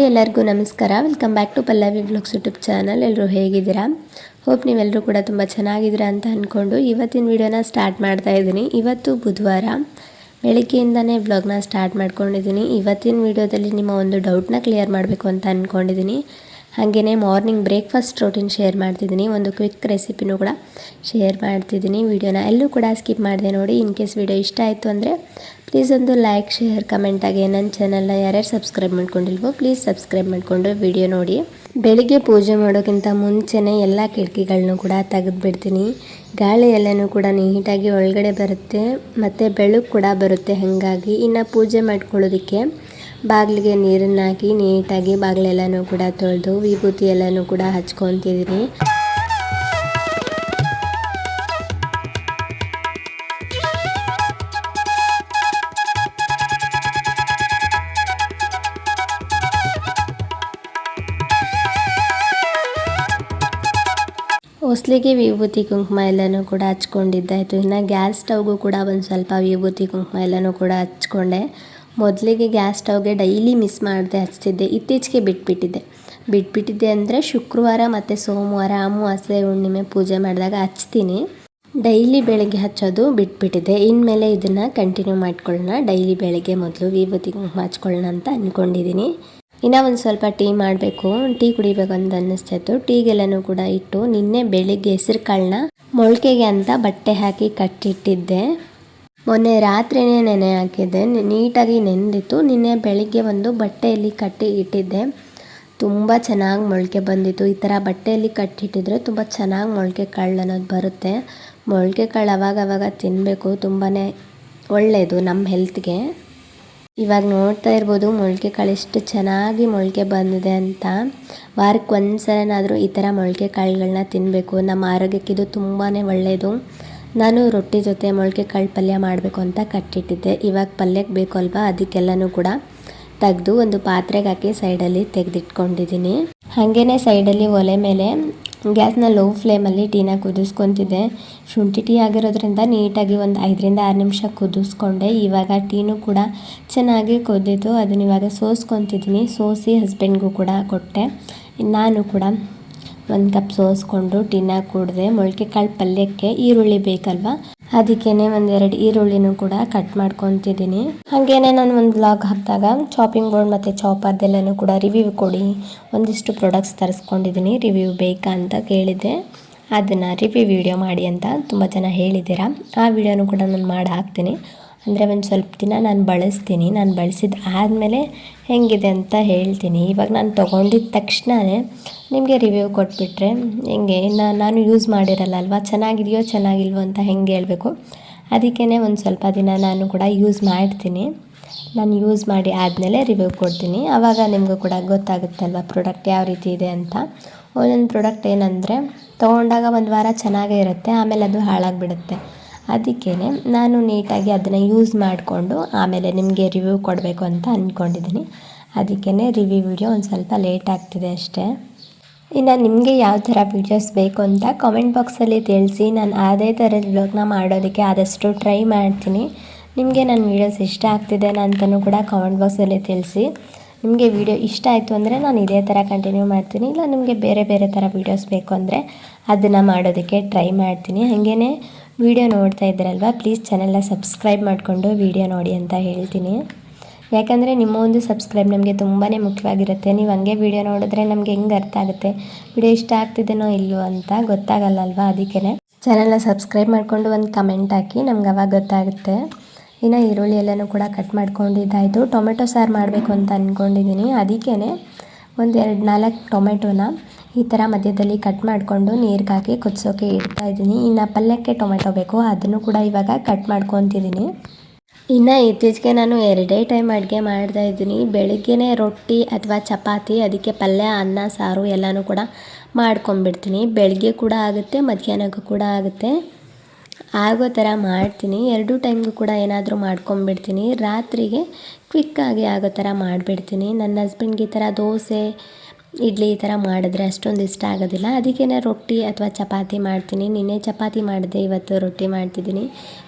Hi ಎಲ್ಲರಿಗೂ ನಮಸ್ಕಾರ. Welcome back to Pallavi blogs YouTube channel ಎಲ್ಲರೂ ಹೇಗಿದ್ದೀರಾ? ಹೋಪ್ ನೀವೆಲ್ಲರೂ ಕೂಡ ತುಂಬ ಚೆನ್ನಾಗಿದ್ದೀರಾ ಅಂತ ಅಂದ್ಕೊಂಡು ಇವತ್ತಿನ ವಿಡಿಯೋನ ಸ್ಟಾರ್ಟ್ ಮಾಡ್ತಾ ಇದ್ದೀನಿ. ಇವತ್ತು ಬುಧವಾರ. ಬೆಳಗ್ಗೆಯಿಂದನೇ ಬ್ಲಾಗ್ನ ಸ್ಟಾರ್ಟ್ ಮಾಡ್ಕೊಂಡಿದ್ದೀನಿ. ಇವತ್ತಿನ ವಿಡಿಯೋದಲ್ಲಿ ನಿಮ್ಮ ಒಂದು ಡೌಟ್ನ ಕ್ಲಿಯರ್ ಮಾಡಬೇಕು ಅಂತ ಅಂದ್ಕೊಂಡಿದ್ದೀನಿ ಹಾಗೆಯೇ ಮಾರ್ನಿಂಗ್ ಬ್ರೇಕ್ಫಾಸ್ಟ್ ರೋಟೀನ್ ಶೇರ್ ಮಾಡ್ತಿದ್ದೀನಿ. ಒಂದು ಕ್ವಿಕ್ ರೆಸಿಪಿನೂ ಕೂಡ ಶೇರ್ ಮಾಡ್ತಿದ್ದೀನಿ. ವಿಡಿಯೋನ ಎಲ್ಲೂ ಕೂಡ ಸ್ಕಿಪ್ ಮಾಡಿದೆ ನೋಡಿ. ಇನ್ ಕೇಸ್ ವಿಡಿಯೋ ಇಷ್ಟ ಆಯಿತು ಅಂದರೆ ಪ್ಲೀಸ್ ಒಂದು ಲೈಕ್, ಶೇರ್, ಕಮೆಂಟ್ ಆಗಿ ನನ್ನ ಚಾನಲ್ನ ಯಾರ್ಯಾರು ಸಬ್ಸ್ಕ್ರೈಬ್ ಮಾಡ್ಕೊಂಡಿಲ್ವೋ ಪ್ಲೀಸ್ ಸಬ್ಸ್ಕ್ರೈಬ್ ಮಾಡಿಕೊಂಡು ವಿಡಿಯೋ ನೋಡಿ. ಬೆಳಿಗ್ಗೆ ಪೂಜೆ ಮಾಡೋಕ್ಕಿಂತ ಮುಂಚೆನೇ ಎಲ್ಲ ಕಿಟಕಿಗಳನ್ನೂ ಕೂಡ ತೆಗೆದುಬಿಡ್ತೀನಿ. ಗಾಳಿ ಎಲ್ಲನೂ ಕೂಡ ನೀಟಾಗಿ ಒಳಗಡೆ ಬರುತ್ತೆ, ಮತ್ತು ಬೆಳಕು ಕೂಡ ಬರುತ್ತೆ ಹಾಗಾಗಿ. ಇನ್ನು ಪೂಜೆ ಮಾಡ್ಕೊಳ್ಳೋದಕ್ಕೆ ಬಾಗಿಲಿಗೆ ನೀರನ್ನು ಹಾಕಿ ನೀಟಾಗಿ ಬಾಗಿಲೆಲ್ಲನೂ ಕೂಡ ತೊಳೆದು ವಿಭೂತಿ ಎಲ್ಲನೂ ಕೂಡ ಹಚ್ಕೊತಿದ್ದೀನಿ ಹೊಸ್ಲಿಗೆ ವಿಭೂತಿ ಕುಂಕುಮ ಎಲ್ಲನೂ ಕೂಡ ಹಚ್ಕೊಂಡಿದ್ದಾಯಿತು. ಇನ್ನು ಗ್ಯಾಸ್ ಸ್ಟವ್ಗೂ ಕೂಡ ಒಂದು ಸ್ವಲ್ಪ ವಿಭೂತಿ ಕುಂಕುಮ ಎಲ್ಲನೂ ಕೂಡ ಹಚ್ಕೊಂಡೆ. ಮೊದಲಿಗೆ ಗ್ಯಾಸ್ ಸ್ಟವ್ಗೆ ಡೈಲಿ ಮಿಸ್ ಮಾಡದೆ ಹಚ್ತಿದ್ದೆ. ಇತ್ತೀಚೆಗೆ ಬಿಟ್ಬಿಟ್ಟಿದ್ದೆ. ಬಿಟ್ಬಿಟ್ಟಿದ್ದೆ ಅಂದರೆ ಶುಕ್ರವಾರ ಮತ್ತು ಸೋಮವಾರ ಅಮಾವಾಸ್ಯೆ ಹುಣ್ಣಿಮೆ ಪೂಜೆ ಮಾಡಿದಾಗ ಹಚ್ತೀನಿ. ಡೈಲಿ ಬೆಳಗ್ಗೆ ಹಚ್ಚೋದು ಬಿಟ್ಬಿಟ್ಟಿದ್ದೆ. ಇನ್ಮೇಲೆ ಇದನ್ನು ಕಂಟಿನ್ಯೂ ಮಾಡ್ಕೊಳ್ಳೋಣ. ಡೈಲಿ ಬೆಳಗ್ಗೆ ಮೊದಲು ವಿಭೂತಿ ಕುಂಕುಮ ಹಚ್ಕೊಳ್ಳೋಣ ಅಂತ ಅಂದ್ಕೊಂಡಿದ್ದೀನಿ ಇನ್ನೂ ಒಂದು ಸ್ವಲ್ಪ ಟೀ ಮಾಡಬೇಕು. ಟೀ ಕುಡಿಬೇಕು ಅಂತ ಅನ್ನಿಸ್ತಾಯಿತ್ತು ಟೀಗೆಲ್ಲನೂ ಕೂಡ ಇಟ್ಟು ನಿನ್ನೆ ಬೆಳಿಗ್ಗೆ ಹೆಸರು ಕಾಳನ್ನ ಮೊಳಕೆಗೆ ಅಂತ ಬಟ್ಟೆ ಹಾಕಿ ಕಟ್ಟಿಟ್ಟಿದ್ದೆ. ಮೊನ್ನೆ ರಾತ್ರಿನೇ ನೆನೆ ಹಾಕಿದ್ದೆ. ನೀಟಾಗಿ ನೆಂದಿತ್ತು. ನಿನ್ನೆ ಬೆಳಿಗ್ಗೆ ಒಂದು ಬಟ್ಟೆಯಲ್ಲಿ ಕಟ್ಟಿ ಇಟ್ಟಿದ್ದೆ. ತುಂಬ ಚೆನ್ನಾಗಿ ಮೊಳಕೆ ಬಂದಿತ್ತು. ಈ ಥರ ಬಟ್ಟೆಯಲ್ಲಿ ಕಟ್ಟಿಟ್ಟಿದ್ರೆ ತುಂಬ ಚೆನ್ನಾಗಿ ಮೊಳಕೆ ಕಾಳು ಅನ್ನೋದು ಬರುತ್ತೆ. ಮೊಳಕೆ ಕಾಳು ಅವಾಗವಾಗ ಅವಾಗ ತಿನ್ನಬೇಕು ತುಂಬಾ ಒಳ್ಳೆಯದು ನಮ್ಮ ಹೆಲ್ತ್ಗೆ ಇವಾಗ ನೋಡ್ತಾ ಇರ್ಬೋದು ಮೊಳಕೆ ಕಾಳು ಎಷ್ಟು ಚೆನ್ನಾಗಿ ಮೊಳಕೆ ಬಂದಿದೆ ಅಂತ. ವಾರಕ್ಕೆ ಒಂದು ಸಲನಾದರೂ ಈ ಥರ ಮೊಳಕೆ ಕಾಳುಗಳನ್ನ ತಿನ್ನಬೇಕು ನಮ್ಮ ಆರೋಗ್ಯಕ್ಕೆ ಇದು ತುಂಬಾ ಒಳ್ಳೆಯದು ನಾನು ರೊಟ್ಟಿ ಜೊತೆ ಮೊಳಕೆ ಕಾಳು ಪಲ್ಯ ಮಾಡಬೇಕು ಅಂತ ಕಟ್ಟಿಟ್ಟಿದ್ದೆ. ಇವಾಗ ಪಲ್ಯಕ್ಕೆ ಬೇಕು ಅಲ್ವಾ? ಅದಕ್ಕೆಲ್ಲನೂ ಕೂಡ ತೆಗೆದು ಒಂದು ಪಾತ್ರೆಗೆ ಹಾಕಿ ಸೈಡಲ್ಲಿ ತೆಗೆದಿಟ್ಕೊಂಡಿದ್ದೀನಿ. ಹಾಗೇ ಸೈಡಲ್ಲಿ ಒಲೆ ಮೇಲೆ ಗ್ಯಾಸ್ನ ಲೋ ಫ್ಲೇಮಲ್ಲಿ ಟೀನ ಕುದಿಸ್ಕೊತಿದ್ದೆ. ಶುಂಠಿ ಟೀ ಆಗಿರೋದ್ರಿಂದ ನೀಟಾಗಿ ಒಂದು ಐದರಿಂದ ಆರು ನಿಮಿಷ ಕುದಿಸ್ಕೊಂಡೆ. ಇವಾಗ ಟೀನು ಕೂಡ ಚೆನ್ನಾಗಿ ಕುದ್ದಿತು ಅದನ್ನ ಇವಾಗ ಸೋಸ್ಕೊತಿದ್ದೀನಿ. ಸೋಸಿ ಹಸ್ಬೆಂಡ್ಗೂ ಕೂಡ ಕೊಟ್ಟೆ. ನಾನು ಕೂಡ ಒಂದು ಕಪ್ ಸೋಸ್ಕೊಂಡು ಟೀನ ಕುಡಿದೆ. ಮೊಳಕೆ ಕಾಳು ಪಲ್ಯಕ್ಕೆ ಈರುಳ್ಳಿ ಬೇಕಲ್ವ? ಅದಕ್ಕೇ ಒಂದೆರಡು ಈರುಳ್ಳಿನೂ ಕೂಡ ಕಟ್ ಮಾಡ್ಕೊತಿದ್ದೀನಿ. ಹಾಗೇನೆ ನಾನು ಒಂದು ಬ್ಲಾಗ್ ಹಾಕಿದಾಗ ಚಾಪಿಂಗ್ ಬೋರ್ಡ್ ಮತ್ತು ಚಾಪರ್ದೆಲ್ಲನೂ ಕೂಡ ರಿವ್ಯೂ ಕೊಡಿ. ಒಂದಿಷ್ಟು ಪ್ರಾಡಕ್ಟ್ಸ್ ತರಿಸ್ಕೊಂಡಿದ್ದೀನಿ ರಿವ್ಯೂ ಬೇಕಾ ಅಂತ ಕೇಳಿದ್ದೆ. ಅದನ್ನು ರಿವ್ಯೂ ವಿಡಿಯೋ ಮಾಡಿ ಅಂತ ತುಂಬ ಜನ ಹೇಳಿದ್ದೀರಾ. ಆ ವಿಡಿಯೋನು ಕೂಡ ನಾನು ಮಾಡಿ ಹಾಕ್ತೀನಿ. ಅಂದರೆ ಒಂದು ಸ್ವಲ್ಪ ದಿನ ನಾನು ಬಳಸ್ತೀನಿ. ನಾನು ಬಳಸಿದ ಆದಮೇಲೆ ಹೇಗಿದೆ ಅಂತ ಹೇಳ್ತೀನಿ. ಇವಾಗ ನಾನು ತೊಗೊಂಡಿದ್ದ ತಕ್ಷಣವೇ ನಿಮಗೆ ರಿವ್ಯೂ ಕೊಟ್ಬಿಟ್ರೆ ಹೆಂಗೆ? ನಾನು ಯೂಸ್ ಮಾಡಿರಲ್ಲ ಅಲ್ವಾ? ಚೆನ್ನಾಗಿದೆಯೋ, ಚೆನ್ನಾಗಿಲ್ವೋ ಅಂತ ಹೆಂಗೆ ಹೇಳಬೇಕು? ಅದಕ್ಕೇ ಒಂದು ಸ್ವಲ್ಪ ದಿನ ನಾನು ಕೂಡ ಯೂಸ್ ಮಾಡ್ತೀನಿ. ನಾನು ಯೂಸ್ ಮಾಡಿ ಆದಮೇಲೆ ರಿವ್ಯೂ ಕೊಡ್ತೀನಿ. ಆವಾಗ ನಿಮಗೂ ಕೂಡ ಗೊತ್ತಾಗುತ್ತಲ್ವ ಪ್ರಾಡಕ್ಟ್ ಯಾವ ರೀತಿ ಇದೆ ಅಂತ? ಒಂದೊಂದು ಪ್ರಾಡಕ್ಟ್ ಏನಂದರೆ ತೊಗೊಂಡಾಗ ಒಂದು ವಾರ ಚೆನ್ನಾಗೇ ಇರುತ್ತೆ, ಆಮೇಲೆ ಅದು ಹಾಳಾಗಿಬಿಡುತ್ತೆ. ಅದಕ್ಕೇ ನಾನು ನೀಟಾಗಿ ಅದನ್ನು ಯೂಸ್ ಮಾಡಿಕೊಂಡು ಆಮೇಲೆ ನಿಮಗೆ ರಿವ್ಯೂ ಕೊಡಬೇಕು ಅಂತ ಅಂದ್ಕೊಂಡಿದ್ದೀನಿ ಅದಕ್ಕೇ ರಿವ್ಯೂ ವಿಡಿಯೋ ಒಂದು ಸ್ವಲ್ಪ ಲೇಟ್ ಆಗ್ತಿದೆ ಅಷ್ಟೇ. ಇನ್ನು ನಿಮಗೆ ಯಾವ ಥರ ವೀಡಿಯೋಸ್ ಬೇಕು ಅಂತ ಕಾಮೆಂಟ್ ಬಾಕ್ಸಲ್ಲಿ ತಿಳಿಸಿ. ನಾನು ಅದೇ ಥರದ ವ್ಲಾಗ್ನ ಮಾಡೋದಕ್ಕೆ ಆದಷ್ಟು ಟ್ರೈ ಮಾಡ್ತೀನಿ. ನಿಮಗೆ ನನ್ನ ವೀಡಿಯೋಸ್ ಇಷ್ಟ ಆಗ್ತಿದೆ ಅಂತಲೂ ಕೂಡ ಕಾಮೆಂಟ್ ಬಾಕ್ಸಲ್ಲಿ ತಿಳಿಸಿ. ನಿಮಗೆ ವಿಡಿಯೋ ಇಷ್ಟ ಆಯಿತು ಅಂದರೆ ನಾನು ಇದೇ ಥರ ಕಂಟಿನ್ಯೂ ಮಾಡ್ತೀನಿ. ಇಲ್ಲ ನಿಮಗೆ ಬೇರೆ ಬೇರೆ ಥರ ವೀಡಿಯೋಸ್ ಬೇಕು ಅಂದರೆ ಅದನ್ನು ಮಾಡೋದಕ್ಕೆ ಟ್ರೈ ಮಾಡ್ತೀನಿ. ಹಾಗೇ ವಿಡಿಯೋ ನೋಡ್ತಾ ಇದ್ದೀರಲ್ವ? ಪ್ಲೀಸ್ ಚಾನೆಲ್ನ ಸಬ್ಸ್ಕ್ರೈಬ್ ಮಾಡಿಕೊಂಡು ವಿಡಿಯೋ ನೋಡಿ ಅಂತ ಹೇಳ್ತೀನಿ. ಯಾಕಂದರೆ ನಿಮ್ಮ ಒಂದು ಸಬ್ಸ್ಕ್ರೈಬ್ ನಮಗೆ ತುಂಬಾ ಮುಖ್ಯವಾಗಿರುತ್ತೆ. ನೀವು ಹಂಗೆ ವಿಡಿಯೋ ನೋಡಿದ್ರೆ ನಮಗೆ ಹೆಂಗೆ ಅರ್ಥ ಆಗುತ್ತೆ? ವಿಡಿಯೋ ಇಷ್ಟ ಆಗ್ತಿದೆನೋ ಇಲ್ಲವೋ ಅಂತ ಗೊತ್ತಾಗಲ್ಲ ಅಲ್ವಾ ಅದಕ್ಕೇ ಚಾನೆಲ್ನ ಸಬ್ಸ್ಕ್ರೈಬ್ ಮಾಡಿಕೊಂಡು ಒಂದು ಕಮೆಂಟ್ ಹಾಕಿ ನಮ್ಗೆ ಅವಾಗ ಗೊತ್ತಾಗುತ್ತೆ. ಇನ್ನು ಈರುಳ್ಳಿ ಎಲ್ಲನೂ ಕೂಡ ಕಟ್ ಮಾಡ್ಕೊಂಡಿದ್ದಾಯಿತು. ಟೊಮೆಟೊ ಸಾರು ಮಾಡಬೇಕು ಅಂತ ಅಂದ್ಕೊಂಡಿದ್ದೀನಿ ಅದಕ್ಕೇ ಒಂದು ಎರಡು ನಾಲ್ಕು ಟೊಮೆಟೊನ ಈ ಥರ ಮಧ್ಯದಲ್ಲಿ ಕಟ್ ಮಾಡಿಕೊಂಡು ನೀರಿಗೆ ಹಾಕಿ ಕುದಿಸೋಕೆ ಇಡ್ತಾ ಇದ್ದೀನಿ. ಇನ್ನು ಪಲ್ಯಕ್ಕೆ ಟೊಮೆಟೊ ಬೇಕು, ಅದನ್ನು ಕೂಡ ಇವಾಗ ಕಟ್ ಮಾಡ್ಕೊತಿದ್ದೀನಿ. ಇನ್ನು ಇತ್ತೀಚೆಗೆ ನಾನು ಎರಡೇ ಟೈಮ್ ಅಡುಗೆ ಮಾಡ್ತಾ ಇದ್ದೀನಿ. ಬೆಳಿಗ್ಗೆನೇ ರೊಟ್ಟಿ ಅಥವಾ ಚಪಾತಿ, ಅದಕ್ಕೆ ಪಲ್ಯ, ಅನ್ನ, ಸಾರು ಎಲ್ಲನೂ ಕೂಡ ಮಾಡ್ಕೊಂಬಿಡ್ತೀನಿ ಬೆಳಗ್ಗೆ ಕೂಡ ಆಗುತ್ತೆ, ಮಧ್ಯಾಹ್ನಕ್ಕೂ ಕೂಡ ಆಗುತ್ತೆ. ಆಗೋ ಥರ ಮಾಡ್ತೀನಿ. ಎರಡು ಟೈಮ್ಗೂ ಕೂಡ ಏನಾದರೂ ಮಾಡ್ಕೊಂಬಿಡ್ತೀನಿ ರಾತ್ರಿಗೆ ಕ್ವಿಕ್ಕಾಗಿ ಆಗೋ ಥರ ಮಾಡಿಬಿಡ್ತೀನಿ. ನನ್ನ ಹಸ್ಬೆಂಡ್ಗೆ ಈ ಥರ ದೋಸೆ ಇಡ್ಲಿ ಈ ಥರ ಮಾಡಿದ್ರೆ ಅಷ್ಟೊಂದು ಇಷ್ಟ ಆಗೋದಿಲ್ಲ. ಅದಕ್ಕೇನೆ ರೊಟ್ಟಿ ಅಥವಾ ಚಪಾತಿ ಮಾಡ್ತೀನಿ. ನಿನ್ನೆ ಚಪಾತಿ ಮಾಡಿದೆ, ಇವತ್ತು ರೊಟ್ಟಿ ಮಾಡ್ತಿದ್ದೀನಿ.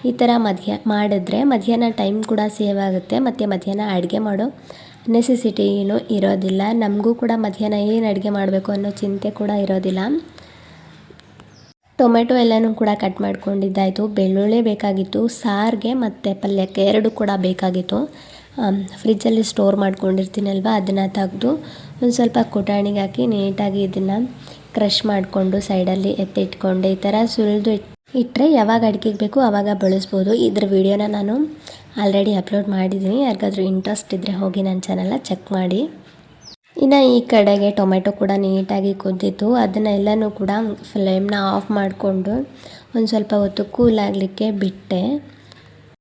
ಈ ಥರ ಮಧ್ಯ, ಮಾಡಿದ್ರೆ ಮಧ್ಯಾಹ್ನ ಟೈಮ್ ಕೂಡ ಸೇವ್ ಆಗುತ್ತೆ. ಮತ್ತು ಮಧ್ಯಾಹ್ನ ಅಡುಗೆ ಮಾಡೋ ನೆಸೆಸಿಟಿ ಏನು ಇರೋದಿಲ್ಲ. ನಮಗೂ ಕೂಡ ಮಧ್ಯಾಹ್ನ ಏನು ಅಡುಗೆ ಮಾಡಬೇಕು ಅನ್ನೋ ಚಿಂತೆ ಕೂಡ ಇರೋದಿಲ್ಲ. ಟೊಮೆಟೊ ಎಲ್ಲನೂ ಕೂಡ ಕಟ್ ಮಾಡ್ಕೊಂಡಿದ್ದಾಯಿತು. ಬೆಳ್ಳುಳ್ಳಿ ಬೇಕಾಗಿತ್ತು, ಸಾರಿಗೆ ಮತ್ತು ಪಲ್ಯಕ್ಕೆ ಎರಡು ಕೂಡ ಬೇಕಾಗಿತ್ತು. ಫ್ರಿಜ್ಜಲ್ಲಿ ಸ್ಟೋರ್ ಮಾಡ್ಕೊಂಡಿರ್ತೀನಲ್ವ, ಅದನ್ನು ತೆಗೆದು ಒಂದು ಸ್ವಲ್ಪ ಕುಟಾಣಿಗೆ ಹಾಕಿ ನೀಟಾಗಿ ಇದನ್ನು ಕ್ರಷ್ ಮಾಡಿಕೊಂಡು ಸೈಡಲ್ಲಿ ಎತ್ತಿಟ್ಕೊಂಡೆ ಈ ಥರ ಸುಲಿದು ಇಟ್ ಇಟ್ಟರೆ ಯಾವಾಗ ಅಡುಗೆಗೆ ಬೇಕು ಆವಾಗ ಬಳಸ್ಬೋದು. ಇದ್ರ ವಿಡಿಯೋನ ನಾನು ಆಲ್ರೆಡಿ ಅಪ್ಲೋಡ್ ಮಾಡಿದ್ದೀನಿ ಯಾರಿಗಾದ್ರೂ ಇಂಟ್ರೆಸ್ಟ್ ಇದ್ದರೆ ಹೋಗಿ ನನ್ನ ಚಾನಲ್ನ ಚೆಕ್ ಮಾಡಿ. ಇನ್ನು ಈ ಕಡೆಗೆ ಟೊಮೆಟೊ ಕೂಡ ನೀಟಾಗಿ ಕುದ್ದಿತ್ತು ಅದನ್ನೆಲ್ಲನೂ ಕೂಡ ಫ್ಲೇಮ್ನ ಆಫ್ ಮಾಡಿಕೊಂಡು ಒಂದು ಸ್ವಲ್ಪ ಹೊತ್ತು ಕೂಲ್ ಆಗಲಿಕ್ಕೆ ಬಿಟ್ಟೆ.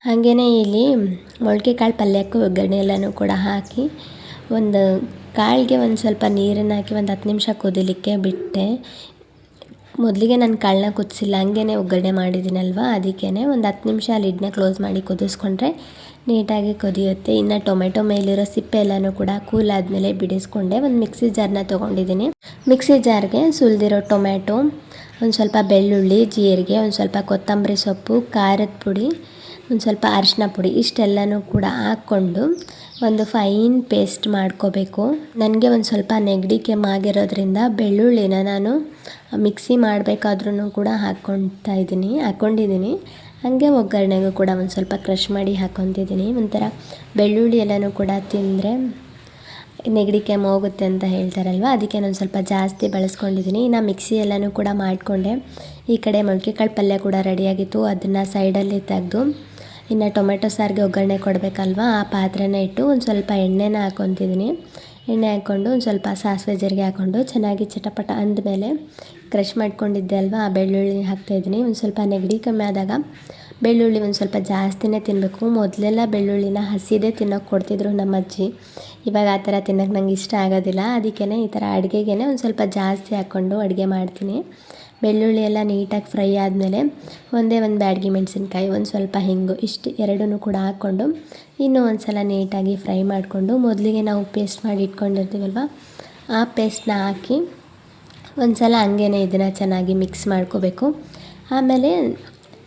ಹಾಗೆಯೇ ಇಲ್ಲಿ ಮೊಳಕೆ ಕಾಳು ಪಲ್ಯಕ್ಕೆ ಒಗ್ಗರಣೆ ಎಲ್ಲನೂ ಕೂಡ ಹಾಕಿ ಒಂದು ಕಾಳಿಗೆ ಒಂದು ಸ್ವಲ್ಪ ನೀರನ್ನು ಹಾಕಿ ಒಂದು ಹತ್ತು ನಿಮಿಷ ಕುದಿಲಿಕ್ಕೆ ಬಿಟ್ಟೆ. ಮೊದಲಿಗೆ ನಾನು ಕಾಳನ್ನ ಕುದಿಸಿಲ್ಲ ಹಂಗೇ ಒಗ್ಗರಣೆ ಮಾಡಿದ್ದೀನಲ್ವ? ಅದಕ್ಕೇ ಒಂದು ಹತ್ತು ನಿಮಿಷ ಲಿಡ್ನ ಕ್ಲೋಸ್ ಮಾಡಿ ಕುದಿಸ್ಕೊಂಡ್ರೆ ನೀಟಾಗಿ ಕುದಿಯುತ್ತೆ. ಇನ್ನು ಟೊಮೆಟೊ ಮೇಲಿರೋ ಸಿಪ್ಪೆ ಎಲ್ಲನೂ ಕೂಡ ಕೂಲ್ ಆದಮೇಲೆ ಬಿಡಿಸ್ಕೊಂಡೆ. ಒಂದು ಮಿಕ್ಸಿ ಜಾರ್ನ ತೊಗೊಂಡಿದ್ದೀನಿ. ಮಿಕ್ಸಿ ಜಾರ್ಗೆ ಸುಲಿದಿರೋ ಟೊಮೆಟೊ, ಒಂದು ಸ್ವಲ್ಪ ಬೆಳ್ಳುಳ್ಳಿ, ಜೀರಿಗೆ, ಒಂದು ಸ್ವಲ್ಪ ಕೊತ್ತಂಬರಿ ಸೊಪ್ಪು, ಖಾರದ ಪುಡಿ ಒಂದು ಸ್ವಲ್ಪ ಅರಿಶಿನ ಪುಡಿ ಇಷ್ಟೆಲ್ಲನೂ ಕೂಡ ಹಾಕ್ಕೊಂಡು ಒಂದು ಫೈನ್ ಪೇಸ್ಟ್ ಮಾಡ್ಕೋಬೇಕು. ನನಗೆ ಒಂದು ಸ್ವಲ್ಪ ನೆಗಡಿ ಕೆಮ್ಮಾಗಿರೋದ್ರಿಂದ ಬೆಳ್ಳುಳ್ಳಿನ ನಾನು ಮಿಕ್ಸಿ ಮಾಡಬೇಕಾದ್ರೂ ಕೂಡ ಹಾಕ್ಕೊಳ್ತಾ ಇದ್ದೀನಿ, ಹಾಕ್ಕೊಂಡಿದ್ದೀನಿ. ಹಾಗೆ ಒಗ್ಗರಣೆಗೂ ಕೂಡ ಒಂದು ಸ್ವಲ್ಪ ಕ್ರಷ್ ಮಾಡಿ ಹಾಕ್ಕೊತಿದ್ದೀನಿ. ಒಂಥರ ಬೆಳ್ಳುಳ್ಳಿ ಎಲ್ಲನೂ ಕೂಡ ತಿಂದರೆ ನೆಗಡಿ ಕೆಮ್ಮು ಹೋಗುತ್ತೆ ಅಂತ ಹೇಳ್ತಾರಲ್ವ? ಅದಕ್ಕೆ ನಾನು ಸ್ವಲ್ಪ ಜಾಸ್ತಿ ಬಳಸ್ಕೊಂಡಿದ್ದೀನಿ. ಇನ್ನು ಮಿಕ್ಸಿ ಎಲ್ಲನೂ ಕೂಡ ಮಾಡಿಕೊಂಡೆ. ಈ ಕಡೆ ಮೊಳಕೆ ಕಾಳು ಪಲ್ಯ ಕೂಡ ರೆಡಿಯಾಗಿತ್ತು ಅದನ್ನು ಸೈಡಲ್ಲಿ ತೆಗೆದು ಇನ್ನು ಟೊಮೆಟೊ ಸಾರಿಗೆ ಒಗ್ಗರಣೆ ಕೊಡಬೇಕಲ್ವ? ಆ ಪಾತ್ರೆನ ಇಟ್ಟು ಒಂದು ಸ್ವಲ್ಪ ಎಣ್ಣೆನ ಹಾಕ್ಕೊತಿದ್ದೀನಿ ಎಣ್ಣೆ ಹಾಕ್ಕೊಂಡು ಒಂದು ಸ್ವಲ್ಪ ಸಾಸಿವೆ ಜೀರಿಗೆ ಹಾಕ್ಕೊಂಡು ಚೆನ್ನಾಗಿ ಚಟಪಟ ಅಂದಮೇಲೆ ಕ್ರಷ್ ಮಾಡ್ಕೊಂಡಿದ್ದೆ ಅಲ್ವಾ? ಆ ಬೆಳ್ಳುಳ್ಳಿ ಹಾಕ್ತಾಯಿದ್ದೀನಿ ಒಂದು ಸ್ವಲ್ಪ ನೆಗಡಿ ಕಮ್ಮಿ ಆದಾಗ ಬೆಳ್ಳುಳ್ಳಿ ಒಂದು ಸ್ವಲ್ಪ ಜಾಸ್ತಿನೇ ತಿನ್ನಬೇಕು ಮೊದಲೆಲ್ಲ ಬೆಳ್ಳುಳ್ಳಿನ ಹಸಿದೇ ತಿನ್ನೋಕೆ ಕೊಡ್ತಿದ್ರು ನಮ್ಮ ಅಜ್ಜಿ ಇವಾಗ ಆ ಥರ ತಿನ್ನೋಕೆ ನಂಗೆ ಇಷ್ಟ ಆಗೋದಿಲ್ಲ. ಅದಕ್ಕೇ ಈ ಥರ ಅಡುಗೆಗೆ ಒಂದು ಸ್ವಲ್ಪ ಜಾಸ್ತಿ ಹಾಕ್ಕೊಂಡು ಅಡುಗೆ ಮಾಡ್ತೀನಿ. ಬೆಳ್ಳುಳ್ಳಿ ಎಲ್ಲ ನೀಟಾಗಿ ಫ್ರೈ ಆದಮೇಲೆ ಒಂದೇ ಒಂದು ಬ್ಯಾಡಗಿ ಮೆಣಸಿನ್ಕಾಯಿ, ಒಂದು ಸ್ವಲ್ಪ ಹಿಂಗು, ಇಷ್ಟು ಎರಡೂ ಕೂಡ ಹಾಕ್ಕೊಂಡು ಇನ್ನೂ ಒಂದು ಸಲ ನೀಟಾಗಿ ಫ್ರೈ ಮಾಡಿಕೊಂಡು ಮೊದಲಿಗೆ ನಾವು ಪೇಸ್ಟ್ ಮಾಡಿ ಇಟ್ಕೊಂಡಿರ್ತೀವಲ್ವ, ಆ ಪೇಸ್ಟ್ನ ಹಾಕಿ ಒಂದು ಸಲ ಹಂಗೇ ಇದನ್ನು ಚೆನ್ನಾಗಿ ಮಿಕ್ಸ್ ಮಾಡ್ಕೋಬೇಕು. ಆಮೇಲೆ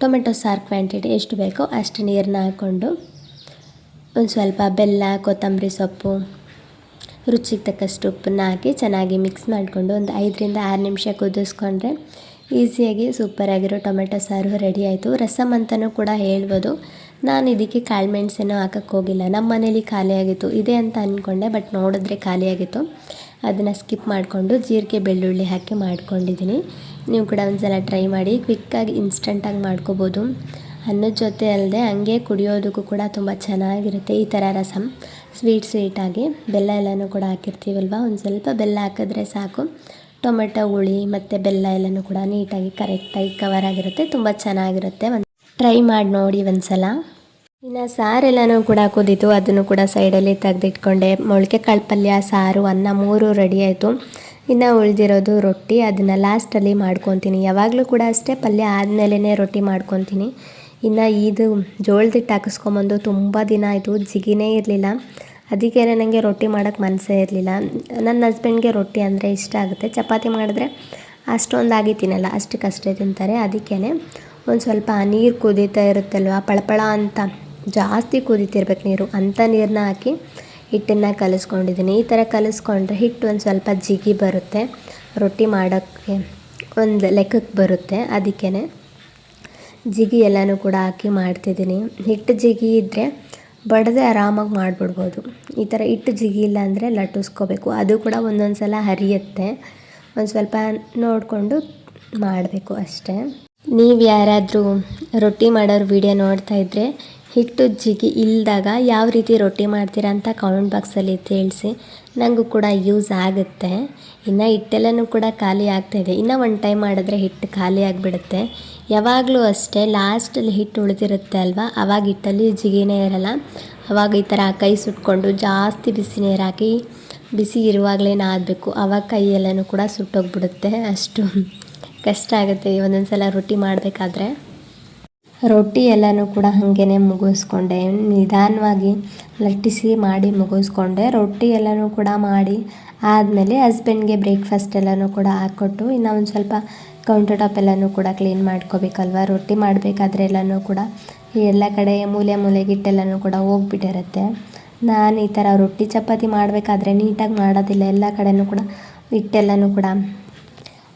ಟೊಮೆಟೊ ಸಾರು ಕ್ವಾಂಟಿಟಿ ಎಷ್ಟು ಬೇಕೋ ಅಷ್ಟು ನೀರನ್ನ ಹಾಕ್ಕೊಂಡು ಒಂದು ಸ್ವಲ್ಪ ಬೆಲ್ಲ, ಕೊತ್ತಂಬರಿ ಸೊಪ್ಪು ರುಚಿಗೆ ತಕ್ಕಷ್ಟು ಉಪ್ಪನ್ನ ಹಾಕಿ ಚೆನ್ನಾಗಿ ಮಿಕ್ಸ್ ಮಾಡಿಕೊಂಡು ಒಂದು ಐದರಿಂದ ಆರು ನಿಮಿಷ ಕುದಿಸ್ಕೊಂಡ್ರೆ ಈಸಿಯಾಗಿ ಸೂಪರಾಗಿರೋ ಟೊಮೆಟೊ ಸಾರು ರೆಡಿ ಆಯಿತು. ರಸಮ್ ಅಂತಲೂ ಕೂಡ ಹೇಳ್ಬೋದು. ನಾನು ಇದಕ್ಕೆ ಕಾಳು ಮೆಣಸೇನೋ ಹಾಕೋಕ್ಕೆ ಹೋಗಿಲ್ಲ. ನಮ್ಮ ಮನೇಲಿ ಖಾಲಿಯಾಗಿತ್ತು ಇದೆ ಅಂತ ಅಂದ್ಕೊಂಡೆ ಬಟ್ ನೋಡಿದ್ರೆ ಖಾಲಿಯಾಗಿತ್ತು ಅದನ್ನು ಸ್ಕಿಪ್ ಮಾಡಿಕೊಂಡು ಜೀರಿಗೆ ಬೆಳ್ಳುಳ್ಳಿ ಹಾಕಿ ಮಾಡ್ಕೊಂಡಿದ್ದೀನಿ ನೀವು ಕೂಡ ಒಂದು ಸಲ ಟ್ರೈ ಮಾಡಿ ಕ್ವಿಕ್ಕಾಗಿ ಇನ್ಸ್ಟಂಟಾಗಿ ಮಾಡ್ಕೋಬೋದು. ಅನ್ನದ ಜೊತೆ ಅಲ್ಲದೆ ಹಂಗೆ ಕುಡಿಯೋದಕ್ಕೂ ಕೂಡ ತುಂಬ ಚೆನ್ನಾಗಿರುತ್ತೆ ಈ ಥರ ರಸಮ್ ಸ್ವೀಟ್ ಸ್ವೀಟಾಗಿ ಬೆಲ್ಲ ಎಲ್ಲನೂ ಕೂಡ ಹಾಕಿರ್ತೀವಲ್ವ? ಒಂದು ಸ್ವಲ್ಪ ಬೆಲ್ಲ ಹಾಕಿದ್ರೆ ಸಾಕು. ಟೊಮೆಟೊ, ಹುಳಿ ಮತ್ತು ಬೆಲ್ಲ ಎಲ್ಲನೂ ಕೂಡ ನೀಟಾಗಿ ಕರೆಕ್ಟಾಗಿ ಕವರ್ ಆಗಿರುತ್ತೆ. ತುಂಬ ಚೆನ್ನಾಗಿರುತ್ತೆ. ಒಂದು ಟ್ರೈ ಮಾಡಿ ನೋಡಿ ಒಂದು ಸಲ ಇನ್ನು ಸಾರೆಲ್ಲನೂ ಕೂಡ ಕುದೀತು ಅದನ್ನು ಕೂಡ ಸೈಡಲ್ಲಿ ತೆಗೆದಿಟ್ಕೊಂಡೆ. ಮೊಳಕೆ ಕಾಳು ಪಲ್ಯ ಸಾರು, ಅನ್ನ ಮೂರು ರೆಡಿ ಆಯಿತು. ಇನ್ನು ಉಳಿದಿರೋದು ರೊಟ್ಟಿ. ಅದನ್ನು ಲಾಸ್ಟಲ್ಲಿ ಮಾಡ್ಕೊತೀನಿ. ಯಾವಾಗಲೂ ಕೂಡ ಅಷ್ಟೇ ಪಲ್ಯ ಆದಮೇಲೆ ರೊಟ್ಟಿ ಮಾಡ್ಕೊತೀನಿ. ಇನ್ನು ಇದು ಜೋಳದಿಟ್ಟು ಹಾಕಿಸ್ಕೊಂಬಂದು ತುಂಬ ದಿನ ಆಯಿತು. ಜಿಗಿನೇ ಇರಲಿಲ್ಲ. ಅದಕ್ಕೆ ನನಗೆ ರೊಟ್ಟಿ ಮಾಡೋಕ್ಕೆ ಮನಸ್ಸೇ ಇರಲಿಲ್ಲ. ನನ್ನ ಹಸ್ಬೆಂಡ್ಗೆ ರೊಟ್ಟಿ ಅಂದರೆ ಇಷ್ಟ ಆಗುತ್ತೆ. ಚಪಾತಿ ಮಾಡಿದ್ರೆ ಅಷ್ಟೊಂದಾಗಿ ತಿನ್ನಲ್ಲ ಅಷ್ಟಕ್ಕಷ್ಟೇ ತಿಂತಾರೆ. ಅದಕ್ಕೇ ಒಂದು ಸ್ವಲ್ಪ ನೀರು ಕುದೀತಾ ಇರುತ್ತಲ್ವ, ಪಳಪಳ ಅಂತ ಜಾಸ್ತಿ ಕುದೀತಿರ್ಬೇಕು ನೀರು ಅಂಥ ನೀರನ್ನ ಹಾಕಿ ಹಿಟ್ಟನ್ನು ಕಲಿಸ್ಕೊಂಡಿದ್ದೀನಿ. ಈ ಥರ ಕಲಿಸ್ಕೊಂಡ್ರೆ ಹಿಟ್ಟು ಒಂದು ಸ್ವಲ್ಪ ಜಿಗಿ ಬರುತ್ತೆ. ರೊಟ್ಟಿ ಮಾಡೋಕ್ಕೆ ಒಂದು ಲೆಕ್ಕಕ್ಕೆ ಬರುತ್ತೆ. ಅದಕ್ಕೇ ಜಿಗಿ ಎಲ್ಲನೂ ಕೂಡ ಹಾಕಿ ಮಾಡ್ತಿದ್ದೀನಿ. ಹಿಟ್ಟು ಜಿಗಿ ಇದ್ದರೆ ಬಡದೆ ಆರಾಮಾಗಿ ಮಾಡಿಬಿಡ್ಬೋದು. ಈ ಥರ ಹಿಟ್ಟು ಜಿಗಿ ಇಲ್ಲ ಅಂದರೆ ಲಟ್ಟಿಸ್ಕೋಬೇಕು. ಅದು ಕೂಡ ಒಂದೊಂದು ಸಲ ಹರಿಯುತ್ತೆ. ಒಂದು ಸ್ವಲ್ಪ ನೋಡಿಕೊಂಡು ಮಾಡಬೇಕು ಅಷ್ಟೇ. ನೀವು ಯಾರಾದರೂ ರೊಟ್ಟಿ ಮಾಡೋರು ವೀಡಿಯೋ ನೋಡ್ತಾ ಇದ್ದರೆ ಹಿಟ್ಟು ಜಿಗಿ ಇಲ್ಲದಾಗ ಯಾವ ರೀತಿ ರೊಟ್ಟಿ ಮಾಡ್ತೀರಾ ಅಂತ ಕಾಮೆಂಟ್ ಬಾಕ್ಸಲ್ಲಿ ತಿಳಿಸಿ. ನನಗೂ ಕೂಡ ಯೂಸ್ ಆಗುತ್ತೆ. ಇನ್ನು ಹಿಟ್ಟೆಲ್ಲನೂ ಕೂಡ ಖಾಲಿ ಆಗ್ತಾಯಿದೆ ಇನ್ನು ಒನ್ ಟೈಮ್ ಮಾಡಿದ್ರೆ ಹಿಟ್ಟು ಖಾಲಿ ಆಗಿಬಿಡುತ್ತೆ. ಯಾವಾಗಲೂ ಅಷ್ಟೇ ಲಾಸ್ಟಲ್ಲಿ ಹಿಟ್ಟು ಉಳಿದಿರುತ್ತೆ ಅಲ್ವಾ? ಅವಾಗ ಹಿಟ್ಟಲ್ಲಿ ಜಿಗಿನೇ ಇರಲ್ಲ. ಅವಾಗ ಈ ಥರ ಕೈ ಸುಟ್ಕೊಂಡು ಜಾಸ್ತಿ ಬಿಸಿ ನೀರು ಹಾಕಿ, ಬಿಸಿ ಇರುವಾಗಲೇ ನಾದಬೇಕು. ಆವಾಗ ಕೈಯೆಲ್ಲನೂ ಕೂಡ ಸುಟ್ಟೋಗ್ಬಿಡುತ್ತೆ. ಅಷ್ಟು ಕಷ್ಟ ಆಗುತ್ತೆ ಒಂದೊಂದು ಸಲ ರೊಟ್ಟಿ ಮಾಡಬೇಕಾದ್ರೆ. ರೊಟ್ಟಿ ಎಲ್ಲನೂ ಕೂಡ ಹಾಗೇನೆ ಮುಗಿಸ್ಕೊಂಡೆ. ನಿಧಾನವಾಗಿ ಲಟ್ಟಿಸಿ ಮಾಡಿ ಮುಗಿಸ್ಕೊಂಡೆ. ರೊಟ್ಟಿ ಎಲ್ಲನೂ ಕೂಡ ಮಾಡಿ ಆದಮೇಲೆ ಹಸ್ಬೆಂಡ್ಗೆ ಬ್ರೇಕ್ಫಾಸ್ಟ್ ಎಲ್ಲನೂ ಕೂಡ ಹಾಕ್ಕೊಟ್ಟು ಇನ್ನು ಒಂದು ಸ್ವಲ್ಪ ಕೌಂಟರ್ ಟಾಪ್ ಎಲ್ಲನೂ ಕೂಡ ಕ್ಲೀನ್ ಮಾಡ್ಕೋಬೇಕಲ್ವ? ರೊಟ್ಟಿ ಮಾಡಬೇಕಾದ್ರೆ ಎಲ್ಲನೂ ಕೂಡ ಎಲ್ಲ ಕಡೆ ಮೂಲೆ ಮೂಲೆಗಿಟ್ಟೆಲ್ಲನೂ ಕೂಡ ಹೋಗ್ಬಿಟ್ಟಿರುತ್ತೆ. ನಾನು ಈ ಥರ ರೊಟ್ಟಿ ಚಪಾತಿ ಮಾಡಬೇಕಾದ್ರೆ ನೀಟಾಗಿ ಮಾಡೋದಿಲ್ಲ. ಎಲ್ಲ ಕಡೆನೂ ಕೂಡ ಹಿಟ್ಟೆಲ್ಲನೂ ಕೂಡ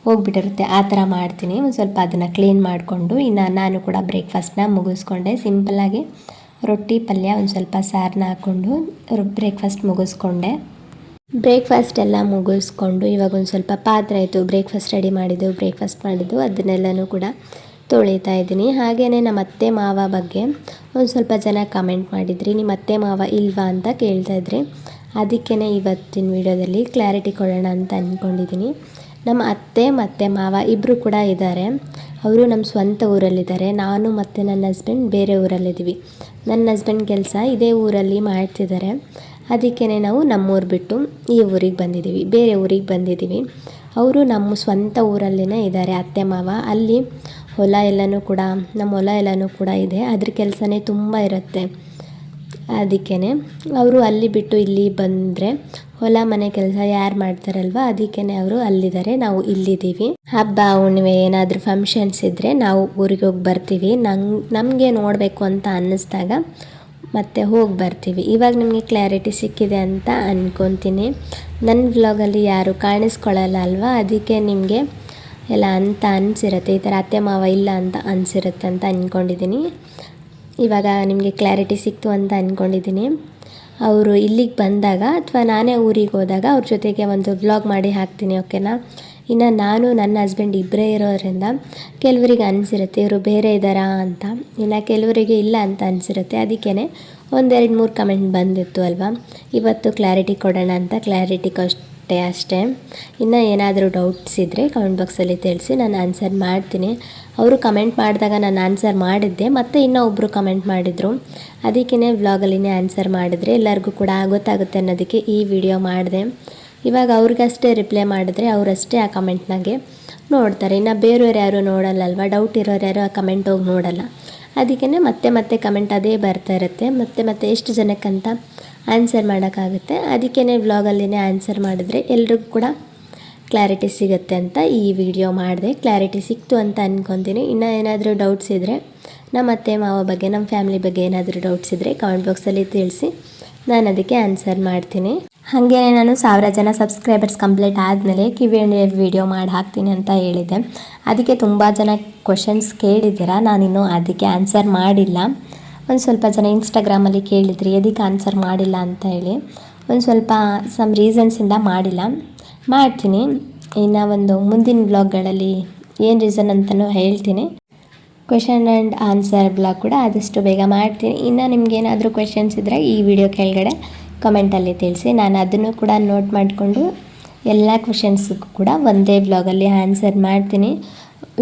ಹೋಗ್ಬಿಟ್ಟಿರುತ್ತೆ. ಆ ಥರ ಮಾಡ್ತೀನಿ. ಒಂದು ಸ್ವಲ್ಪ ಅದನ್ನು ಕ್ಲೀನ್ ಮಾಡಿಕೊಂಡು ಇನ್ನು ನಾನು ಕೂಡ ಬ್ರೇಕ್ಫಾಸ್ಟ್ನ ಮುಗಿಸ್ಕೊಂಡೆ. ಸಿಂಪಲ್ಲಾಗಿ ರೊಟ್ಟಿ, ಪಲ್ಯ ಒಂದು ಸ್ವಲ್ಪ ಸಾರನ್ನ ಹಾಕ್ಕೊಂಡು ಬ್ರೇಕ್ಫಾಸ್ಟ್ ಮುಗಿಸ್ಕೊಂಡೆ. ಬ್ರೇಕ್ಫಾಸ್ಟ್ ಎಲ್ಲ ಮುಗಿಸ್ಕೊಂಡು ಇವಾಗ ಒಂದು ಸ್ವಲ್ಪ ಪಾತ್ರೆ ಆಯಿತು. ಬ್ರೇಕ್ಫಾಸ್ಟ್ ರೆಡಿ ಮಾಡಿದ್ದು ಬ್ರೇಕ್ಫಾಸ್ಟ್ ಮಾಡಿದ್ದು, ಅದನ್ನೆಲ್ಲನೂ ಕೂಡ ತೊಳಿತಾ ಇದ್ದೀನಿ. ಹಾಗೆಯೇ ನಮ್ಮ ಅತ್ತೆ ಮಾವ ಬಗ್ಗೆ ಒಂದು ಸ್ವಲ್ಪ ಜನ ಕಮೆಂಟ್ ಮಾಡಿದ್ರಿ. ನಿಮ್ಮ ಅತ್ತೆ ಮಾವ ಇಲ್ವಾ ಅಂತ ಕೇಳ್ತಾ ಇದ್ರಿ. ಅದಕ್ಕೇ ಇವತ್ತಿನ ವಿಡಿಯೋದಲ್ಲಿ ಕ್ಲಾರಿಟಿ ಕೊಡೋಣ ಅಂತ ಅಂದ್ಕೊಂಡಿದ್ದೀನಿ ನಮ್ಮ ಅತ್ತೆ, ಮತ್ತು ಮಾವ ಇಬ್ಬರು ಕೂಡ ಇದ್ದಾರೆ. ಅವರು ನಮ್ಮ ಸ್ವಂತ ಊರಲ್ಲಿದ್ದಾರೆ. ನಾನು ಮತ್ತು ನನ್ನ ಹಸ್ಬೆಂಡ್ ಬೇರೆ ಊರಲ್ಲಿದ್ದೀವಿ. ನನ್ನ ಹಸ್ಬೆಂಡ್ ಕೆಲಸ ಇದೇ ಊರಲ್ಲಿ ಮಾಡ್ತಿದ್ದಾರೆ. ಅದಕ್ಕೇ ನಾವು ನಮ್ಮೂರು ಬಿಟ್ಟು ಈ ಊರಿಗೆ ಬಂದಿದ್ದೀವಿ. ಬೇರೆ ಊರಿಗೆ ಬಂದಿದ್ದೀವಿ. ಅವರು ನಮ್ಮ ಸ್ವಂತ ಊರಲ್ಲೇ ಇದ್ದಾರೆ. ಅತ್ತೆ, ಮಾವ, ಅಲ್ಲಿ ಹೊಲ ಎಲ್ಲನೂ ಕೂಡ, ನಮ್ಮ ಹೊಲ ಎಲ್ಲನೂ ಕೂಡ ಇದೆ. ಅದ್ರ ಕೆಲಸನೇ ತುಂಬ ಇರುತ್ತೆ. ಅದಕ್ಕೇ ಅವರು ಅಲ್ಲಿ ಬಿಟ್ಟು ಇಲ್ಲಿ ಬಂದರೆ ಹೊಲ ಮನೆ ಕೆಲಸ ಯಾರು ಮಾಡ್ತಾರಲ್ವ ಅದಕ್ಕೇ ಅವರು ಅಲ್ಲಿದ್ದಾರೆ, ನಾವು ಇಲ್ಲಿದ್ದೀವಿ. ಹಬ್ಬ, ಹುಣ್ಣಿಮೆ, ಏನಾದರೂ ಫಂಕ್ಷನ್ಸ್ ಇದ್ದರೆ ನಾವು ಊರಿಗೆ ಹೋಗಿ ಬರ್ತೀವಿ. ನಂಗೆ ನಮಗೆ ನೋಡಬೇಕು ಅಂತ ಅನ್ನಿಸ್ದಾಗ ಮತ್ತೆ ಹೋಗಿ ಬರ್ತೀವಿ. ಇವಾಗ ನಿಮಗೆ ಕ್ಲಾರಿಟಿ ಸಿಕ್ಕಿದೆ ಅಂತ ಅಂದ್ಕೊತೀನಿ ನನ್ನ ವ್ಲಾಗಲ್ಲಿ ಯಾರು ಕಾಣಿಸ್ಕೊಳ್ಳಲ್ಲ ಅಲ್ವಾ, ಅದಕ್ಕೆ ನಿಮಗೆ ಎಲ್ಲ ಅಂತ ಅನಿಸಿರುತ್ತೆ. ಈ ಥರ ಅತ್ತೆ, ಮಾವ ಇಲ್ಲ ಅಂತ ಅನಿಸಿರುತ್ತೆ ಅಂತ ಅಂದ್ಕೊಂಡಿದ್ದೀನಿ ಇವಾಗ ನಿಮಗೆ ಕ್ಲಾರಿಟಿ ಸಿಕ್ತು ಅಂತ ಅಂದ್ಕೊಂಡಿದ್ದೀನಿ ಅವರು ಇಲ್ಲಿಗೆ ಬಂದಾಗ ಅಥವಾ ನಾನೇ ಊರಿಗೆ ಹೋದಾಗ ಅವ್ರ ಜೊತೆಗೆ ಒಂದು ಬ್ಲಾಗ್ ಮಾಡಿ ಹಾಕ್ತೀನಿ ಓಕೆನಾ ಇನ್ನು ನಾನು ನನ್ನ ಹಸ್ಬೆಂಡ್ ಇಬ್ಬರೇ ಇರೋದ್ರಿಂದ ಕೆಲವರಿಗೆ ಅನಿಸಿರುತ್ತೆ, ಇವರು ಬೇರೆ ಇದ್ದಾರಾ ಅಂತ. ಇನ್ನು ಕೆಲವರಿಗೆ ಇಲ್ಲ ಅಂತ ಅನಿಸಿರುತ್ತೆ ಅದಕ್ಕೇ ಒಂದೆರಡು ಮೂರು ಕಮೆಂಟ್ ಬಂದಿತ್ತು ಅಲ್ವಾ? ಇವತ್ತು ಕ್ಲಾರಿಟಿ ಕೊಡೋಣ ಅಂತ ಕ್ಲಾರಿಟಿ ಅಷ್ಟೇ ಅಷ್ಟೇ. ಇನ್ನು ಏನಾದರೂ ಡೌಟ್ಸ್ ಇದ್ದರೆ ಕಮೆಂಟ್ ಬಾಕ್ಸಲ್ಲಿ ತಿಳಿಸಿ, ನಾನು ಆನ್ಸರ್ ಮಾಡ್ತೀನಿ. ಅವರು ಕಮೆಂಟ್ ಮಾಡಿದಾಗ ನಾನು ಆನ್ಸರ್ ಮಾಡಿದ್ದೆ. ಮತ್ತು ಇನ್ನೂ ಒಬ್ಬರು ಕಮೆಂಟ್ ಮಾಡಿದರು. ಅದಕ್ಕೇ ವ್ಲಾಗಲ್ಲಿನೇ ಆನ್ಸರ್ ಮಾಡಿದರೆ ಎಲ್ಲರಿಗೂ ಕೂಡ ಗೊತ್ತಾಗುತ್ತೆ ಅನ್ನೋದಕ್ಕೆ ಈ ವಿಡಿಯೋ ಮಾಡಿದೆ. ಇವಾಗ ಅವ್ರಿಗಷ್ಟೇ ರಿಪ್ಲೈ ಮಾಡಿದ್ರೆ ಅವರಷ್ಟೇ ಆ ಕಮೆಂಟ್ನಾಗೆ ನೋಡ್ತಾರೆ. ಇನ್ನು ಬೇರೆಯವ್ರು ಯಾರು ನೋಡಲ್ಲಲ್ವ? ಡೌಟ್ ಇರೋರು ಯಾರು ಆ ಕಮೆಂಟ್ ಹೋಗಿ ನೋಡಲ್ಲ. ಅದಕ್ಕೇ ಮತ್ತೆ ಮತ್ತೆ ಕಮೆಂಟ್ ಅದೇ ಬರ್ತಾ ಇರುತ್ತೆ. ಮತ್ತೆ ಮತ್ತೆ ಎಷ್ಟು ಜನಕ್ಕಂತ ಆನ್ಸರ್ ಮಾಡೋಕ್ಕಾಗುತ್ತೆ. ಅದಕ್ಕೇ ವ್ಲಾಗಲ್ಲಿನೇ ಆನ್ಸರ್ ಮಾಡಿದ್ರೆ ಎಲ್ರಿಗೂ ಕೂಡ ಕ್ಲಾರಿಟಿ ಸಿಗುತ್ತೆ ಅಂತ ಈ ವಿಡಿಯೋ ಮಾಡಿದೆ. ಕ್ಲಾರಿಟಿ ಸಿಕ್ತು ಅಂತ ಅಂದ್ಕೊತೀನಿ ಇನ್ನೂ ಏನಾದರೂ ಡೌಟ್ಸ್ ಇದ್ದರೆ ನಮ್ಮ ಅತ್ತೆ, ಮಾವ ಬಗ್ಗೆ, ನಮ್ಮ ಫ್ಯಾಮಿಲಿ ಬಗ್ಗೆ ಏನಾದರೂ ಡೌಟ್ಸ್ ಇದ್ದರೆ ಕಮೆಂಟ್ ಬಾಕ್ಸಲ್ಲಿ ತಿಳಿಸಿ. ನಾನು ಅದಕ್ಕೆ ಆನ್ಸರ್ ಮಾಡ್ತೀನಿ. ಹಾಗೆ ನಾನು ಸಾವಿರ ಜನ ಸಬ್ಸ್ಕ್ರೈಬರ್ಸ್ ಕಂಪ್ಲೀಟ್ ಆದಮೇಲೆ ಕಿವಿ ವಿಡಿಯೋ ಮಾಡಿ ಹಾಕ್ತೀನಿ ಅಂತ ಹೇಳಿದ್ದೆ. ಅದಕ್ಕೆ ತುಂಬ ಜನ ಕ್ವಶನ್ಸ್ ಕೇಳಿದ್ದೀರಾ? ನಾನಿನ್ನೂ ಅದಕ್ಕೆ ಆನ್ಸರ್ ಮಾಡಿಲ್ಲ. ಒಂದು ಸ್ವಲ್ಪ ಜನ ಇನ್ಸ್ಟಾಗ್ರಾಮಲ್ಲಿ ಕೇಳಿದ್ರಿ ಅದಕ್ಕೆ ಆನ್ಸರ್ ಮಾಡಿಲ್ಲ ಅಂತ ಹೇಳಿ. ಒಂದು ಸ್ವಲ್ಪ ಸಮ್ ರೀಸನ್ಸಿಂದ ಮಾಡಿಲ್ಲ. ಮಾಡ್ತೀನಿ. ಇನ್ನು ಒಂದು ಮುಂದಿನ ಬ್ಲಾಗ್ಗಳಲ್ಲಿ ಏನು ರೀಸನ್ ಅಂತಲೂ ಹೇಳ್ತೀನಿ. ಕ್ವೆಶನ್ ಆ್ಯಂಡ್ ಆನ್ಸರ್ ಬ್ಲಾಗ್ ಕೂಡ ಆದಷ್ಟು ಬೇಗ ಮಾಡ್ತೀನಿ. ಇನ್ನು ನಿಮ್ಗೆ ಏನಾದರೂ ಕ್ವೆಶನ್ಸ್ ಇದ್ದರೆ ಈ ವಿಡಿಯೋ ಕೆಳಗಡೆ ಕಮೆಂಟಲ್ಲಿ ತಿಳಿಸಿ. ನಾನು ಅದನ್ನು ಕೂಡ ನೋಟ್ ಮಾಡಿಕೊಂಡು ಎಲ್ಲ ಕ್ವೆಶನ್ಸ್ಗೂ ಕೂಡ ಒಂದೇ ಬ್ಲಾಗಲ್ಲಿ ಆನ್ಸರ್ ಮಾಡ್ತೀನಿ.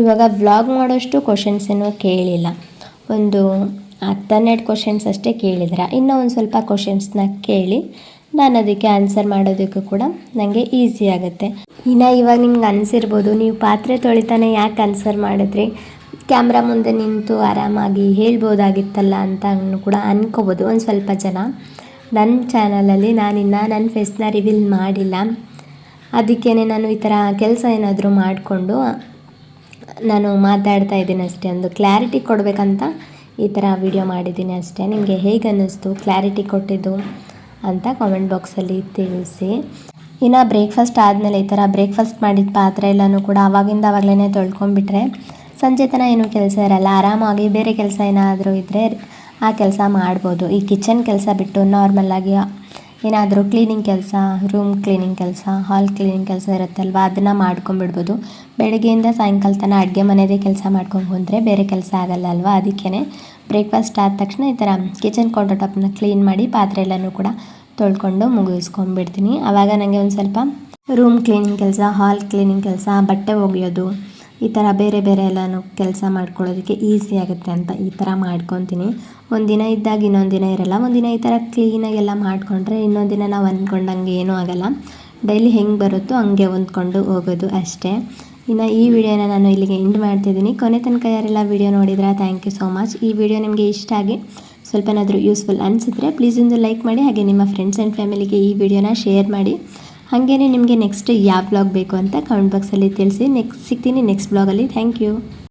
ಇವಾಗ ವ್ಲಾಗ್ ಮಾಡೋಷ್ಟು ಕ್ವಶನ್ಸ್ ಏನೂ ಕೇಳಿಲ್ಲ. ಒಂದು ಹತ್ತೆರಡು ಕ್ವಶನ್ಸ್ ಅಷ್ಟೇ ಕೇಳಿದ್ರೆ. ಇನ್ನೂ ಒಂದು ಸ್ವಲ್ಪ ಕ್ವಶನ್ಸ್ನ ಕೇಳಿ. ನಾನು ಅದಕ್ಕೆ ಆನ್ಸರ್ ಮಾಡೋದಕ್ಕೂ ಕೂಡ ನನಗೆ ಈಸಿ ಆಗುತ್ತೆ. ಇನ್ನು ಇವಾಗ ನಿಮ್ಗೆ ಅನಿಸಿರ್ಬೋದು, ನೀವು ಪಾತ್ರೆ ತೊಳಿತಾನೆ ಯಾಕೆ ಆನ್ಸರ್ ಮಾಡಿದ್ರಿ? ಕ್ಯಾಮ್ರಾ ಮುಂದೆ ನಿಂತು ಆರಾಮಾಗಿ ಹೇಳ್ಬೋದಾಗಿತ್ತಲ್ಲ ಅಂತ ಕೂಡ ಅನ್ಕೋಬೋದು ಒಂದು ಸ್ವಲ್ಪ ಜನ. ನನ್ನ ಚಾನಲಲ್ಲಿ ನಾನಿನ್ನು ನನ್ನ ಫೇಸ್ನ ರಿವೀಲ್ ಮಾಡಿಲ್ಲ. ಅದಕ್ಕೇ ನಾನು ಈ ಥರ ಕೆಲಸ ಏನಾದರೂ ಮಾಡಿಕೊಂಡು, ನಾನು ಮಾತಾಡ್ತಾ ಇದ್ದೀನಿ ಅಷ್ಟೇ. ಒಂದು ಕ್ಲಾರಿಟಿ ಕೊಡಬೇಕಂತ ಈ ಥರ ವಿಡಿಯೋ ಮಾಡಿದ್ದೀನಿ ಅಷ್ಟೇ. ನಿಮಗೆ ಹೇಗೆ ಅನ್ನಿಸ್ತು? ಕ್ಲಾರಿಟಿ ಕೊಟ್ಟಿದ್ದು? ಅಂತ ಕಾಮೆಂಟ್ ಬಾಕ್ಸಲ್ಲಿ ತಿಳಿಸಿ. ಇನ್ನು ಬ್ರೇಕ್ಫಾಸ್ಟ್ ಆದಮೇಲೆ ಈ ಥರ ಬ್ರೇಕ್ಫಾಸ್ಟ್ ಮಾಡಿದ ಪಾತ್ರೆ ಎಲ್ಲನೂ ಕೂಡ ಆವಾಗಿಂದ ಆವಾಗಲೇ ತೊಳ್ಕೊಂಡ್ಬಿಟ್ರೆ ಸಂಜೆ ತನಕ ಏನೂ ಕೆಲಸ ಇರಲ್ಲ. ಆರಾಮಾಗಿ ಬೇರೆ ಕೆಲಸ ಏನಾದರೂ ಇದ್ದರೆ ಆ ಕೆಲಸ ಮಾಡ್ಬೋದು. ಈ ಕಿಚನ್ ಕೆಲಸ ಬಿಟ್ಟು ನಾರ್ಮಲ್ಲಾಗಿ ಏನಾದರೂ ಕ್ಲೀನಿಂಗ್ ಕೆಲಸ ರೂಮ್ ಕ್ಲೀನಿಂಗ್ ಕೆಲಸ ಹಾಲ್ ಕ್ಲೀನಿಂಗ್ ಕೆಲಸ ಇರುತ್ತಲ್ವ, ಅದನ್ನು ಮಾಡ್ಕೊಂಬಿಡ್ಬೋದು ಬೆಳಗ್ಗೆಯಿಂದ ಸಾಯಂಕಾಲ ತನಕ ಅಡುಗೆ ಮನೆಯದೇ ಕೆಲಸ ಮಾಡ್ಕೊಂಡು ಬಂದರೆ ಬೇರೆ ಕೆಲಸ ಆಗಲ್ಲ ಅಲ್ವಾ? ಅದಕ್ಕೇ ಬ್ರೇಕ್ಫಾಸ್ಟ್ ಆದ ತಕ್ಷಣ ಈ ಥರ ಕಿಚನ್ ಕೌಂಟರ್ ಟಾಪ್ನ ಕ್ಲೀನ್ ಮಾಡಿ ಪಾತ್ರೆ ಎಲ್ಲನೂ ಕೂಡ ತೊಳ್ಕೊಂಡು ಮುಗಿಸ್ಕೊಂಡ್ಬಿಡ್ತೀನಿ. ಆವಾಗ ನನಗೆ ಒಂದು ಸ್ವಲ್ಪ ರೂಮ್ ಕ್ಲೀನಿಂಗ್ ಕೆಲಸ ಹಾಲ್ ಕ್ಲೀನಿಂಗ್ ಕೆಲಸ, ಬಟ್ಟೆ ಒಗೆಯೋದು, ಈ ಥರ ಬೇರೆ ಬೇರೆ ಎಲ್ಲನೂ ಕೆಲಸ ಮಾಡ್ಕೊಳ್ಳೋದಕ್ಕೆ ಈಸಿ ಆಗುತ್ತೆ ಅಂತ ಈ ಥರ ಮಾಡ್ಕೊತೀನಿ. ಒಂದಿನ ಇದ್ದಾಗ ಇನ್ನೊಂದು ದಿನ ಇರಲ್ಲ. ಒಂದಿನ ಈ ಥರ ಕ್ಲೀನಾಗಿ ಎಲ್ಲ ಮಾಡಿಕೊಂಡ್ರೆ ಇನ್ನೊಂದು ದಿನ ನಾವು ಅಂದ್ಕೊಂಡಂಗೆ ಏನೂ ಆಗಲ್ಲ. ಡೈಲಿ ಹೆಂಗೆ ಬರುತ್ತೋ ಹಂಗೆ ಹೊಂದ್ಕೊಂಡು ಹೋಗೋದು ಅಷ್ಟೇ. ಇನ್ನು ಈ ವಿಡಿಯೋನ ನಾನು ಇಲ್ಲಿಗೆ ಎಂಡ್ ಮಾಡ್ತಿದ್ದೀನಿ. ಕೊನೆ ತನಕ ಯಾರೆಲ್ಲ ವಿಡಿಯೋ ನೋಡಿದ್ರೆ ಥ್ಯಾಂಕ್ ಯು ಸೋ ಮಚ್ ಈ ವಿಡಿಯೋ ನಿಮಗೆ ಇಷ್ಟ ಆಗಿ ಸ್ವಲ್ಪನಾದರೂ ಯೂಸ್ಫುಲ್ ಅನಿಸಿದ್ರೆ ಪ್ಲೀಸ್ ಒಂದು ಲೈಕ್ ಮಾಡಿ, ಹಾಗೆ ನಿಮ್ಮ ಫ್ರೆಂಡ್ಸ್ ಆ್ಯಂಡ್ ಫ್ಯಾಮಿಲಿಗೆ ಈ ವಿಡಿಯೋನ ಶೇರ್ ಮಾಡಿ. ಹಾಗೇ ನಿಮಗೆ ನೆಕ್ಸ್ಟ್ ಯಾವ ಬ್ಲಾಗ್ ಬೇಕು ಅಂತ ಕಮೆಂಟ್ ಬಾಕ್ಸಲ್ಲಿ ತಿಳಿಸಿ. ನೆಕ್ಸ್ಟ್ ಸಿಗ್ತೀನಿ ನೆಕ್ಸ್ಟ್ ಬ್ಲಾಗಲ್ಲಿ ಥ್ಯಾಂಕ್ ಯು